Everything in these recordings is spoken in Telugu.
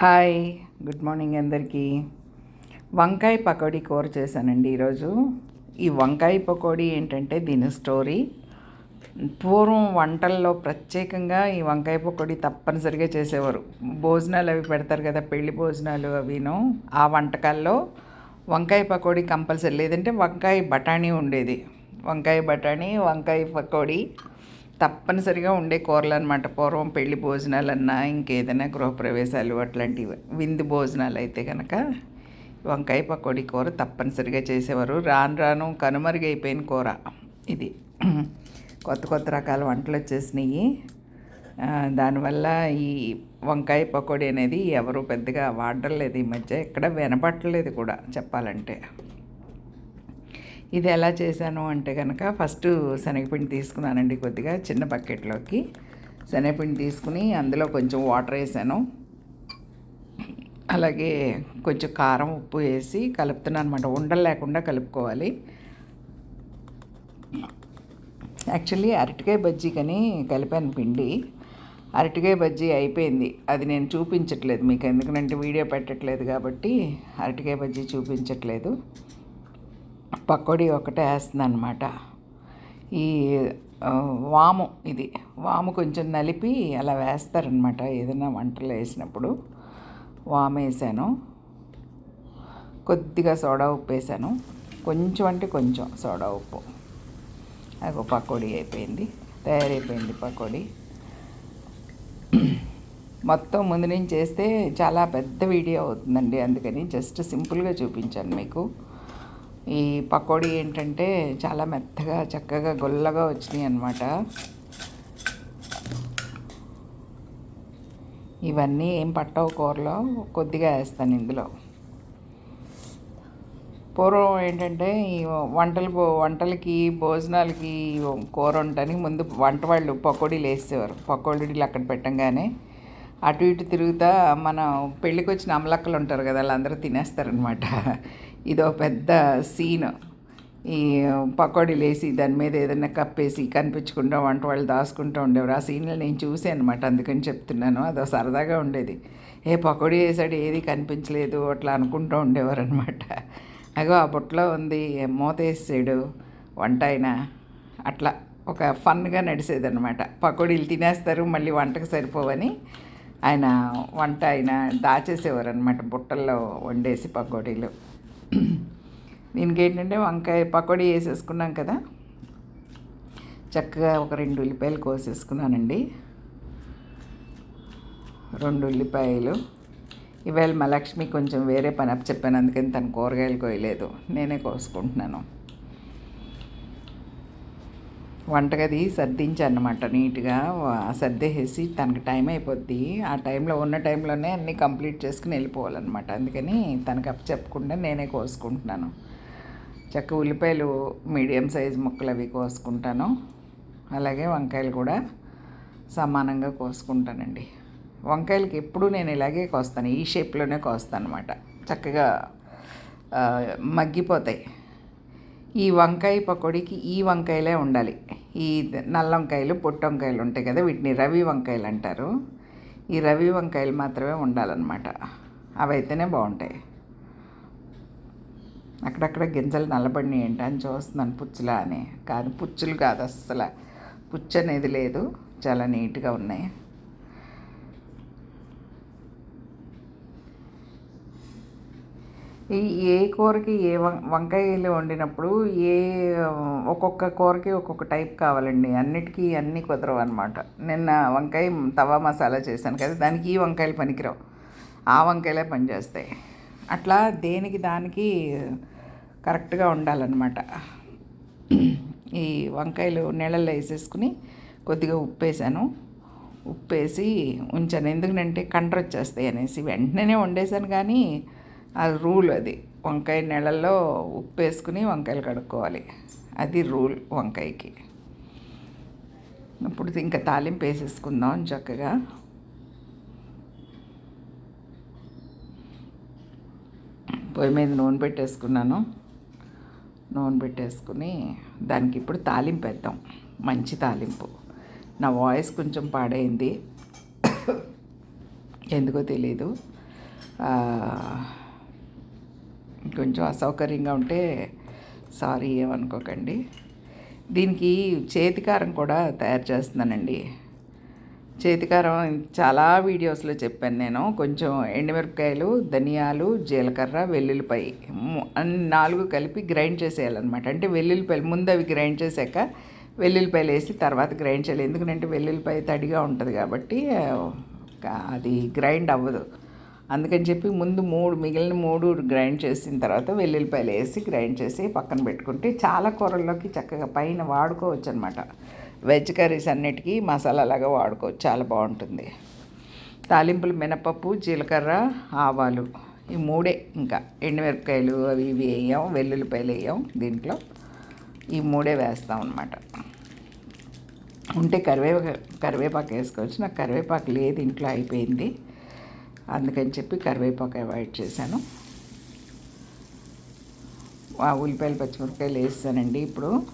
హాయ్ గుడ్ మార్నింగ్ అందరికీ. వంకాయ పకోడీ కూర చేశానండి ఈరోజు. ఈ వంకాయ పకోడీ ఏంటంటే దీని స్టోరీ. పూర్వం వంటల్లో ప్రత్యేకంగా ఈ వంకాయ పకోడీ తప్పనిసరిగా చేసేవారు. భోజనాలు అవి పెడతారు కదా పెళ్ళి భోజనాలు అవిను. ఆ వంటకాల్లో వంకాయ పకోడీ కంపల్సరీ. లేదంటే వంకాయ బఠానీ ఉండేది. వంకాయ బఠానీ వంకాయ పకోడీ. తప్పనిసరిగా ఉండే కూరలు అనమాట పూర్వం పెళ్ళి భోజనాలన్నా ఇంకేదైనా గృహప్రవేశాలు అట్లాంటివి. విందు భోజనాలు అయితే కనుక వంకాయ పకోడీ కూర తప్పనిసరిగా చేసేవారు. రాను రాను కనుమరుగైపోయిన కూర ఇది. కొత్త కొత్త రకాల వంటలు వచ్చేసినాయి. దానివల్ల ఈ వంకాయ పకోడీ అనేది ఎవరు పెద్దగా వాడడం లేదు ఈ మధ్య. ఎక్కడ వినపట్టలేదు కూడా చెప్పాలంటే. ఇది ఎలా చేశాను అంటే కనుక ఫస్ట్ శనగపిండి తీసుకున్నానండి కొద్దిగా చిన్న బకెట్లోకి. శనగపిండి తీసుకుని అందులో కొంచెం వాటర్ వేసాను. అలాగే కొంచెం కారం ఉప్పు వేసి కలుపుతున్నాను అనమాట ఉండలు లేకుండా కలుపుకోవాలి. యాక్చువల్లీ అరటికాయ బజ్జీ కానీ కలిపాను పిండి. అరటికాయ బజ్జీ అయిపోయింది. అది నేను చూపించట్లేదు మీకు. ఎందుకంటే వీడియో పెట్టట్లేదు కాబట్టి అరటికాయ బజ్జీ చూపించట్లేదు. పకోడీ ఒకటే వేస్తుంది అనమాట ఈ వాము ఇది. వాము కొంచెం నలిపి అలా వేస్తారనమాట ఏదైనా వంటలు వేసినప్పుడు వాము వేసాను. కొద్దిగా సోడా ఉప్పు వేసాను. కొంచెం అంటే కొంచెం సోడా ఉప్పు. అది పకోడీ అయిపోయింది. తయారైపోయింది పకోడీ. మొత్తం ముందు నుంచి చేస్తే చాలా పెద్ద వీడియో అవుతుందండి. అందుకని జస్ట్ సింపుల్గా చూపించాను మీకు. ఈ పకోడీ ఏంటంటే చాలా మెత్తగా చక్కగా గొల్లగా వచ్చినాయి అన్నమాట. ఇవన్నీ ఏం పట్టవు కూరలో కొద్దిగా వేస్తాను ఇందులో. పూర్వం ఏంటంటే ఈ వంటలు వంటలకి భోజనాలకి కూర ఉండటానికి ముందు వంట వాళ్ళు పకోడీలు వేసేవారు. పకోడీలు అక్కడ పెట్టంగానే అటు ఇటు తిరుగుతా మన పెళ్ళికి వచ్చిన అమలక్కలు ఉంటారు కదా వాళ్ళందరూ తినేస్తారనమాట ఇదో పెద్ద సీన్. ఈ పకోడీలు వేసి దాని మీద ఏదైనా కప్పేసి కనిపించకుండా వంట వాళ్ళు దాచుకుంటూ ఉండేవారు. ఆ సీన్లు నేను చూసాను అనమాట అందుకని చెప్తున్నాను. అదో సరదాగా ఉండేది. ఏ పకోడీ వేసాడు ఏది కనిపించలేదు అట్లా అనుకుంటూ ఉండేవారు అనమాట అగో ఆ బుట్టలో ఉంది మూత వేసాడు వంట అయినా. అట్లా ఒక ఫన్గా నడిచేది అనమాట పకోడీలు తినేస్తారు మళ్ళీ వంటకు సరిపోవని ఆయన వంట ఆయన దాచేసేవారు అనమాట బుట్టల్లో వండేసి పకోడీలు. దీనికి ఏంటంటే వంకాయ పకోడీ వేసేసుకున్నాం కదా. చక్కగా ఒక రెండు ఉల్లిపాయలు కోసేసుకున్నానండి. రెండు ఉల్లిపాయలు. ఇవాళ మా లక్ష్మి కొంచెం వేరే పని అప్ చెప్పాను అందుకని తను కూరగాయలు కోయలేదు. నేనే కోసుకుంటున్నాను. వంటగది సర్దించనమాట నీట్గా. సర్దేసేసి తనకి టైం అయిపోద్ది. ఆ టైంలో ఉన్న టైంలోనే అన్నీ కంప్లీట్ చేసుకుని వెళ్ళిపోవాలన్నమాట. అందుకని తనకి అప్పు చెప్పకుండా నేనే కోసుకుంటున్నాను. చక్క ఉల్లిపాయలు మీడియం సైజ్ ముక్కలు అవి కోసుకుంటాను. అలాగే వంకాయలు కూడా సమానంగా కోసుకుంటానండి. వంకాయలకి ఎప్పుడూ నేను ఇలాగే కోస్తాను. ఈ షేప్లోనే కోస్తాను అనమాట చక్కగా మగ్గిపోతాయి. ఈ వంకాయ పకోడీకి ఈ వంకాయలే ఉండాలి. ఈ నల్ల వంకాయలు పొట్టు వంకాయలు ఉంటాయి కదా వీటిని రవి వంకాయలు అంటారు. ఈ రవి వంకాయలు మాత్రమే ఉండాలన్నమాట. అవైతేనే బాగుంటాయి. అక్కడక్కడ గింజలు నల్లబడినాయి ఏంటి అని చూస్తున్నాను పుచ్చులా అని. కాదు పుచ్చులు కాదు అస్సలు. పుచ్చు అనేది లేదు. చాలా నీట్గా ఉన్నాయి. ఏ కూరకి ఏ వం- వంకాయలు వండినప్పుడు ఏ ఒక్కొక్క కూరకి ఒక్కొక్క టైప్ కావాలండి. అన్నిటికీ అన్నీ కుదరవు అనమాట నిన్న వంకాయ తవా మసాలా చేశాను కదా దానికి ఈ వంకాయలు పనికిరావు. ఆ వంకాయలే పనిచేస్తాయి. అట్లా దేనికి దానికి కరెక్ట్గా ఉండాలన్నమాట. ఈ వంకాయలు నీళ్ళల్లో వేసేసుకుని కొద్దిగా ఉప్పు వేసాను ఉప్పు వేసి ఉంచాను. ఎందుకంటే కండ్ర వచ్చేస్తాయి అనేసి. వెంటనే వండేసాను కానీ అది రూల్ అది. వంకాయ నీళ్ళల్లో ఉప్పు వేసుకుని వంకాయలు కడుక్కోవాలి. అది రూల్ వంకాయకి. ఇప్పుడు ఇంకా తాలింపు వేసేసుకుందాం చక్కగా. పొయ్యి మీద నూనె పెట్టేసుకున్నాను. నూనె పెట్టేసుకుని దానికి ఇప్పుడు తాలింపు వేద్దాం. మంచి తాలింపు. నా వాయిస్ కొంచెం పాడైంది. ఎందుకో తెలీదు. కొంచెం అసౌకర్యంగా ఉంటే సారీ ఏమనుకోకండి. దీనికి చేతికారం కూడా తయారు చేస్తున్నానండి. చేతికారం చాలా వీడియోస్లో చెప్పాను నేను. కొంచెం ఎండుమిరపకాయలు ధనియాలు జీలకర్ర వెల్లుల్లిపాయ అన్ని నాలుగు కలిపి గ్రైండ్ చేసేయాలన్నమాట. అంటే వెల్లుల్లిపాయలు ముందు అవి గ్రైండ్ చేశాక వెల్లుల్లిపాయలు వేసి తర్వాత గ్రైండ్ చేయాలి. ఎందుకంటే వెల్లుల్లిపాయ తడిగా ఉంటుంది కాబట్టి అది గ్రైండ్ అవ్వదు. అందుకని చెప్పి ముందు మూడు మిగిలిన మూడు గ్రైండ్ చేసిన తర్వాత వెల్లుల్లిపాయలు వేసి గ్రైండ్ చేసి పక్కన పెట్టుకుంటే చాలా కూరల్లోకి చక్కగా పైన వాడుకోవచ్చు అనమాట వెజ్ కర్రీస్ అన్నిటికీ మసాలాలాగా వాడుకోవచ్చు. చాలా బాగుంటుంది. తాలింపులు మినపప్పు జీలకర్ర ఆవాలు ఈ మూడే ఇంకా. ఎండుమిరపకాయలు అవి ఇవి వేయం వెల్లుల్లిపాయలు వేయం దీంట్లో. ఈ మూడే వేస్తాం అనమాట ఉంటే కరివేపాకు కరివేపాకు వేసుకోవచ్చు. నాకు కరివేపాకు లేదు ఇంట్లో అయిపోయింది. అందుకని చెప్పి కరివేపాకు అవాయిడ్ చేశాను. ఆ ఉల్లిపాయలు పచ్చిమిరపకాయలు వేస్తానండి ఇప్పుడు.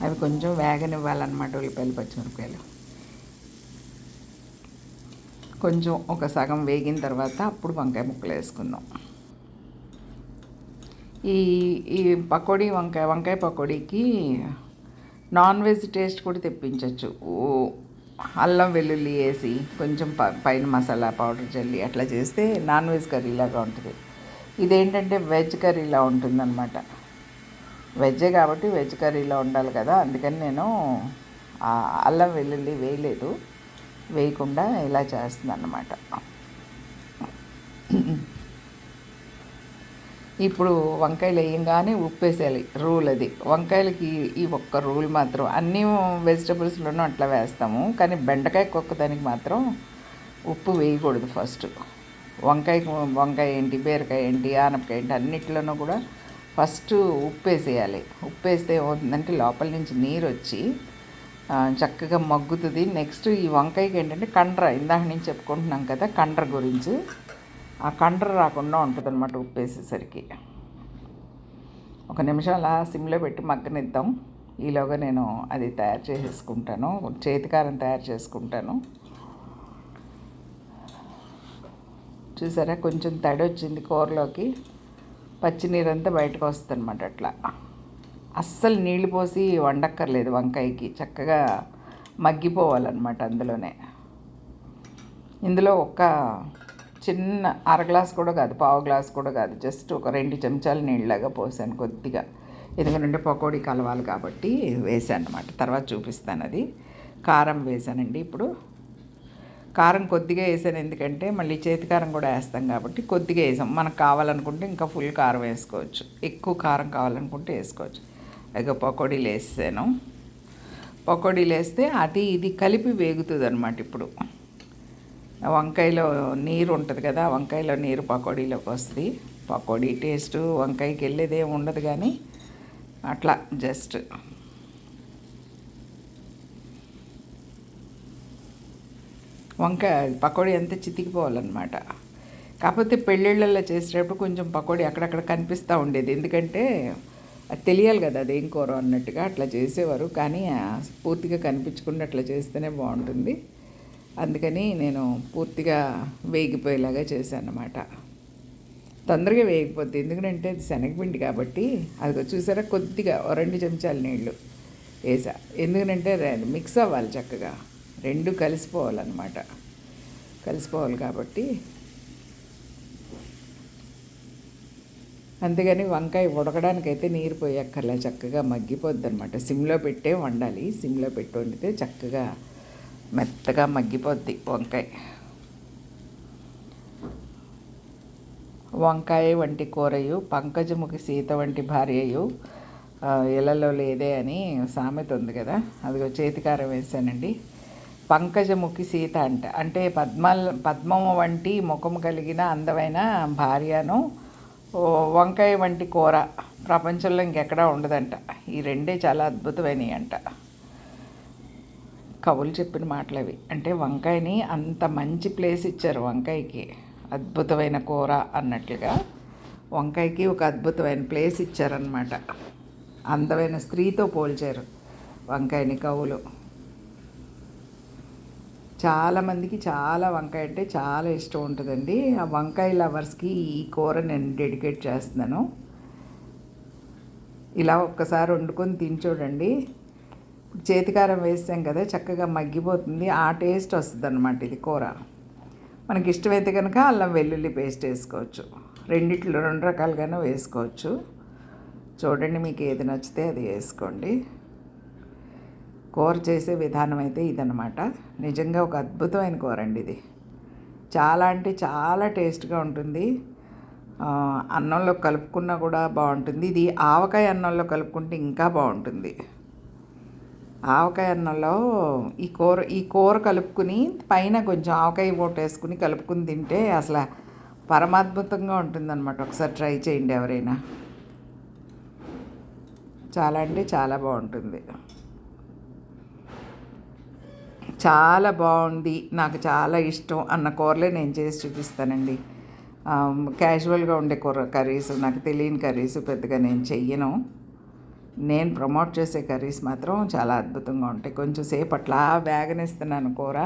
అవి కొంచెం వేగనివ్వాలన్నమాట ఉల్లిపాయలు పచ్చిమిరపకాయలు. కొంచెం ఒక సగం వేగిన తర్వాత అప్పుడు వంకాయ ముక్కలు వేసుకుందాం. ఈ ఈ పకోడీ వంకాయ వంకాయ పకోడీకి నాన్ వెజ్ టేస్ట్ కూడా తెప్పించవచ్చు అల్లం వెల్లుల్లి వేసి కొంచెం ప పైన మసాలా పౌడర్ చల్లి అట్లా చేస్తే నాన్ వెజ్ కర్రీ లాగా ఉంటుంది. ఇదేంటంటే వెజ్ కర్రీలా ఉంటుందన్నమాట. వెజ్జే కాబట్టి వెజ్ కర్రీలో ఉండాలి కదా. అందుకని నేను అల్లం వెల్లుల్లి వేయలేదు. వేయకుండా ఇలా చేస్తుంది అన్నమాట ఇప్పుడు వంకాయలు వేయంగానే ఉప్పు వేసేయాలి రూల్ అది. వంకాయలకి ఈ ఒక్క రూల్ మాత్రం అన్ని వెజిటబుల్స్లోనూ అట్లా వేస్తాము. కానీ బెండకాయ ఒక్కదానికి మాత్రం ఉప్పు వేయకూడదు ఫస్ట్. వంకాయ వంకాయ ఏంటి బీరకాయ ఏంటి ఆనపకాయ ఏంటి అన్నిట్లోనూ కూడా ఫస్ట్ ఉప్పు వేసేయాలి ఉప్పు వేస్తే ఏమవుతుందంటే లోపల నుంచి నీరు వచ్చి చక్కగా మగ్గుతుంది. నెక్స్ట్ ఈ వంకాయకి ఏంటంటే కండ్ర. ఇందాక నేను చెప్పుకుంటున్నాం కదా కండ్ర గురించి. ఆ కండ్ర రాకుండా ఉంటుంది అనమాట ఉప్పేసేసరికి. ఒక నిమిషం అలా సిమ్లో పెట్టి మగ్గనిద్దాం. ఈలోగా నేను అది తయారు చేసేసుకుంటాను. చేతికారం తయారు చేసుకుంటాను. చూసారా? కొంచెం తడి వచ్చింది కూరలోకి. పచ్చినీరంతా బయటకు వస్తుంది అనమాట అట్లా. అస్సలు నీళ్ళు పోసి వండక్కర్లేదు వంకాయకి. చక్కగా మగ్గిపోవాలన్నమాట అందులోనే. ఇందులో ఒక్క చిన్న అర గ్లాస్ కూడా కాదు పావు గ్లాస్ కూడా కాదు. జస్ట్ ఒక రెండు చెంచాలు నీళ్ళలాగా పోసాను కొద్దిగా. ఎందుకంటే పకోడీ కలవాలి కాబట్టి వేసాను అనమాట తర్వాత చూపిస్తాను అది. కారం వేసానండి ఇప్పుడు. కారం కొద్దిగా వేసాను ఎందుకంటే మళ్ళీ చేతి కారం కూడా వేస్తాం కాబట్టి కొద్దిగా వేసాం. మనకు కావాలనుకుంటే ఇంకా ఫుల్ కారం వేసుకోవచ్చు. ఎక్కువ కారం కావాలనుకుంటే వేసుకోవచ్చు. ఇక పకోడీలు వేసాను. పకోడీలు వేస్తే అది ఇది కలిపి వేగుతుంది అనమాట ఇప్పుడు. వంకాయలో నీరు ఉంటుంది కదా వంకాయలో నీరు పకోడీలోకి వస్తుంది. పకోడీ టేస్ట్ వంకాయకి వెళ్ళేదే ఉండదు కానీ అట్లా జస్ట్. వంకాయ పకోడీ అంతా చితికిపోవాలన్నమాట. కాకపోతే పెళ్ళిళ్ళల్లో చేసేటప్పుడు కొంచెం పకోడీ అక్కడక్కడ కనిపిస్తూ ఉండేది. ఎందుకంటే అది తెలియాలి కదా అదేం కూర అన్నట్టుగా అట్లా చేసేవారు. కానీ ఆ, పూర్తిగా కనిపించకుండా అట్లా చేస్తేనే బాగుంటుంది. అందుకని నేను పూర్తిగా వేగిపోయేలాగా చేశాను అన్నమాట తొందరగా వేగిపోతుంది ఎందుకంటే అది శనగపిండి కాబట్టి అది చూసారా? కొద్దిగా ఓ రెండు చెంచాలు నీళ్ళు వేసా. ఎందుకంటే మిక్స్ అవ్వాలి చక్కగా. రెండు కలిసిపోవాలన్నమాట. కలిసిపోవాలి కాబట్టి అంతేగాని వంకాయ ఉడకడానికైతే నీరు పోయక్కర్లే చక్కగా మగ్గిపోద్ది అనమాట సిమ్లో పెట్టే వండాలి. సిమ్లో పెట్టి వండితే చక్కగా మెత్తగా మగ్గిపోద్ది వంకాయ. వంకాయ వంటి కూరయు పంకజముఖి సీత వంటి భార్యయు ఆ, ఇళ్ళలో లేదే అని సామెత ఉంది కదా. అదిగో చేతికారం వేశానండి. పంకజముఖి సీత అంట. అంటే పద్మల్ పద్మము వంటి ముఖం కలిగిన అందమైన భార్యను వంకాయ వంటి కూర ప్రపంచంలో ఇంకెక్కడా ఉండదంట. ఈ రెండే చాలా అద్భుతమైనవి అంట కవులు చెప్పిన మాటలు అవి అంటే వంకాయని అంత మంచి ప్లేస్ ఇచ్చారు వంకాయకి. అద్భుతమైన కూర అన్నట్లుగా వంకాయకి ఒక అద్భుతమైన ప్లేస్ ఇచ్చారనమాట అందమైన స్త్రీతో పోల్చారు వంకాయని కవులు. చాలామందికి చాలా వంకాయ అంటే చాలా ఇష్టం ఉంటుందండి. ఆ వంకాయ లవర్స్కి ఈ కూర నేను డెడికేట్ చేస్తున్నాను. ఇలా ఒక్కసారి వండుకొని తిని చూడండి. చేతికారం వేసాం కదా చక్కగా మగ్గిపోతుంది. ఆ టేస్ట్ వస్తుంది అనమాట ఇది కూర. మనకి ఇష్టమైతే కనుక అల్లం వెల్లుల్లి పేస్ట్ వేసుకోవచ్చు. రెండిట్లో రెండు రకాలుగానే వేసుకోవచ్చు. చూడండి మీకు ఏది నచ్చితే అది వేసుకోండి. కూర చేసే విధానం అయితే ఇదనమాట నిజంగా ఒక అద్భుతమైన కూర అండి ఇది. చాలా అంటే చాలా టేస్ట్గా ఉంటుంది. అన్నంలో కలుపుకున్నా కూడా బాగుంటుంది. ఇది ఆవకాయ అన్నంలో కలుపుకుంటే ఇంకా బాగుంటుంది. ఆవకాయ అన్నంలో ఈ కూర ఈ కూర కలుపుకుని పైన కొంచెం ఆవకాయ ఓట వేసుకుని కలుపుకుని తింటే అసలు పరమాద్భుతంగా ఉంటుందన్నమాట. ఒకసారి ట్రై చేయండి ఎవరైనా. చాలా అంటే చాలా బాగుంటుంది. చాలా బాగుంది. నాకు చాలా ఇష్టం అన్న కూరలే నేను చేసి చూపిస్తానండి. క్యాజువల్గా ఉండే కూర కర్రీస్ నాకు తెలియని కర్రీస్ పెద్దగా నేను చెయ్యను. నేను ప్రమోట్ చేసే కర్రీస్ మాత్రం చాలా అద్భుతంగా ఉంటాయి. కొంచెం సేపు అట్లా వేగనిస్తున్నాను కూర.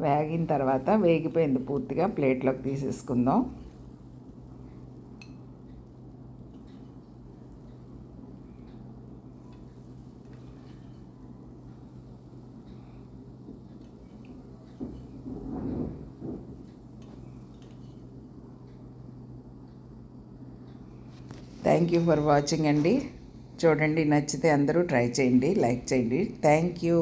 వేగిన తర్వాత వేగిపోయింది పూర్తిగా. ప్లేట్లోకి తీసేసుకుందాం. థ్యాంక్ యూ ఫర్ వాచింగ్ అండి. చూడండి నచ్చితే అందరూ ట్రై చేయండి లైక్ చేయండి. Thank you.